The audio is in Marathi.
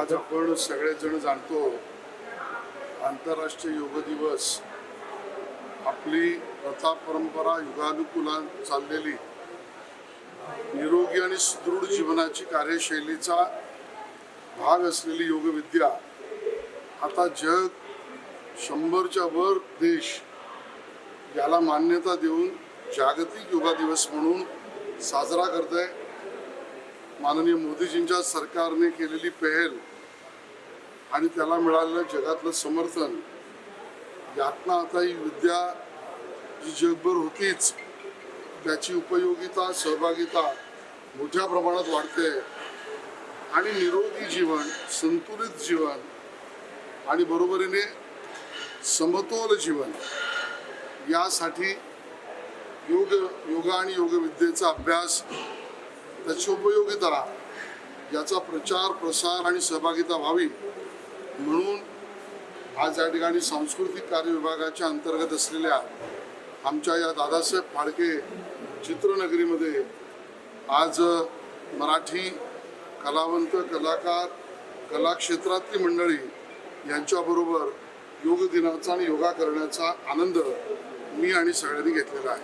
आज आपण सगळेजण जाणतो आंतरराष्ट्रीय योग दिवस. आपली प्रथा परंपरा युगानुकुला चाललेली निरोगी आणि सुदृढ जीवनाची कार्यशैलीचा भाग असलेली योगविद्या आता जग शंभरच्या वर देश याला मान्यता देऊन जागतिक योगा दिवस म्हणून साजरा करत आहे माननीय मोदीजींच्या सरकारने केलेली पहल आणि त्याला मिळालेलं जगातलं समर्थन यातनं आता ही विद्या जी जगभर होतीच त्याची उपयोगिता सहभागिता मोठ्या प्रमाणात वाढते. आणि निरोगी जीवन संतुलित जीवन आणि बरोबरीने समतोल जीवन यासाठी योग योगा आणि योगविद्येचा अभ्यास त्याची उपयोगिता याचा प्रचार प्रसार आणि सहभागिता व्हावी म्हणून आज या ठिकाणी सांस्कृतिक कार्य विभागाच्या अंतर्गत असलेल्या आमच्या या दादासाहेब फाळके चित्रनगरीमध्ये आज मराठी कलावंत कलाकार कलाक्षेत्रातली मंडळी यांच्याबरोबर योग दिनाचा आणि योगा करण्याचा आनंद मी आणि सगळ्यांनी घेतलेला आहे.